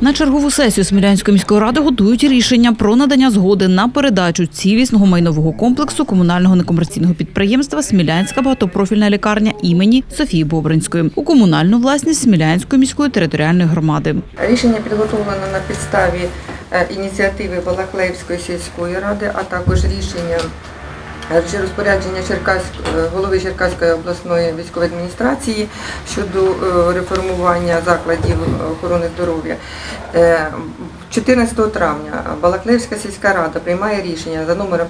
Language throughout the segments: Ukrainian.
На чергову сесію Смілянської міської ради готують рішення про надання згоди на передачу цілісного майнового комплексу комунального некомерційного підприємства Смілянська багатопрофільна лікарня імені Софії Бобринської у комунальну власність Смілянської міської територіальної громади. Рішення підготовлено на підставі е, ініціативи Балаклеївської сільської ради, а також рішення чи розпорядження Черкаськ- е, голови Черкаської обласної військової адміністрації щодо е, реформування закладів охорони здоров'я. Е, 14 травня Балаклеївська сільська рада приймає рішення за номером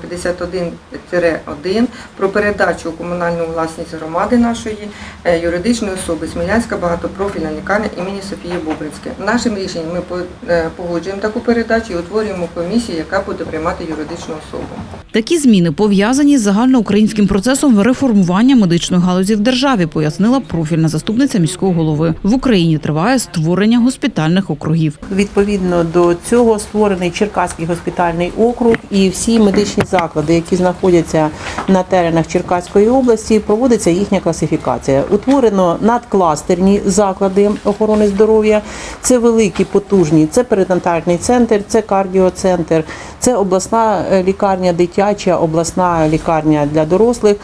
51-1 про передачу у комунальну власність громади нашої е, юридичної особи Смілянська багатопрофільна лікарня імені Софії Бобринської. Нашим рішенням ми е, погоджуємо таку передачу і утворюємо комісію, яка буде приймати юридичну особу. Такі зміни пов'язані з загальноукраїнським процесом реформування медичної галузі в державі, пояснила профільна заступниця міського голови. В Україні триває створення госпітальних округів. Відповідно до цього створений Черкаський госпітальний округ і всі медичні заклади, які знаходяться на теренах Черкаської області, проводиться їхня класифікація. Утворено надкластерні заклади охорони здоров'я. Це великі, потужні, це перинатальний центр, це кардіоцентр, це обласна е, лікарня дитяча, обласна лікарня для дорослих,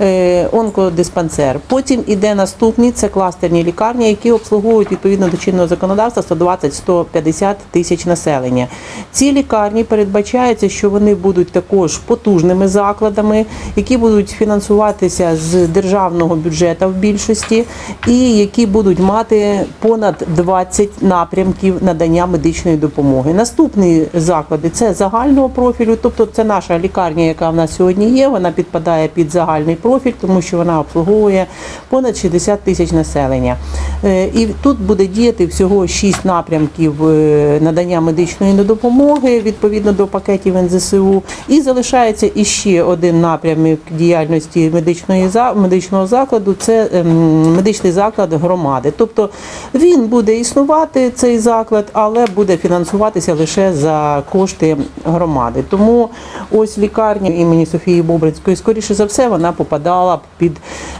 е, онкодиспансер. Потім іде наступні це кластерні лікарні, які обслуговують відповідно до чинного законодавства 120-150 тисяч населення. Ці лікарні передбачається, що вони будуть також потужними закладами, які будуть фінансуватися з державного бюджету в більшості, і які будуть мати понад 20 напрямків надання медичної допомоги. Наступні заклади це загального профілю, тобто це наша лікарня, яка в нас сьогодні є. Вона підпадає під загальний профіль, тому що вона обслуговує понад 60 тисяч населення. Е, І тут буде діяти всього 6 напрямків е, надання медичної допомоги відповідно до пакетів НЗСУ. І залишається іще один напрямок діяльності медичної медичного закладу це ем, медичний заклад громади. Тобто він буде існувати цей заклад, але буде фінансуватися лише за кошти громади. Тому ось лікарня імені Софії Бобринської, скоріше за все, вона попадала під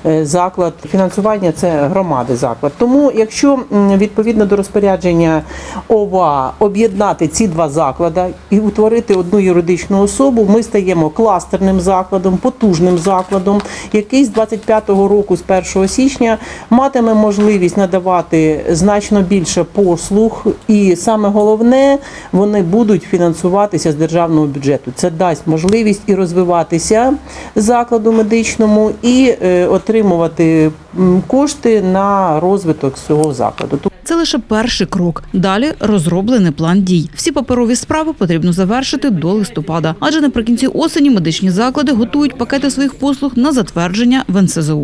е, заклад фінансування це громади заклад. Тому, якщо відповідно до розпорядження ОВА об'єднати ці два заклади і утворити одну юридичну особу, ми стаємо кластерним закладом, потужним закладом, який з 25-го року, з 1 січня, матиме можливість надавати значно більше послуг, і саме головне, вони будуть фінансуватися з державного бюджету. Це дасть можливість і розвиватися закладу медичному, і е, отримувати кошти на розвиток цього закладу. Це лише перший крок. Далі розроблений план дій. Всі паперові справи потрібно завершити до листопада, адже наприкінці осені медичні заклади готують пакети своїх послуг на затвердження в НСЗУ.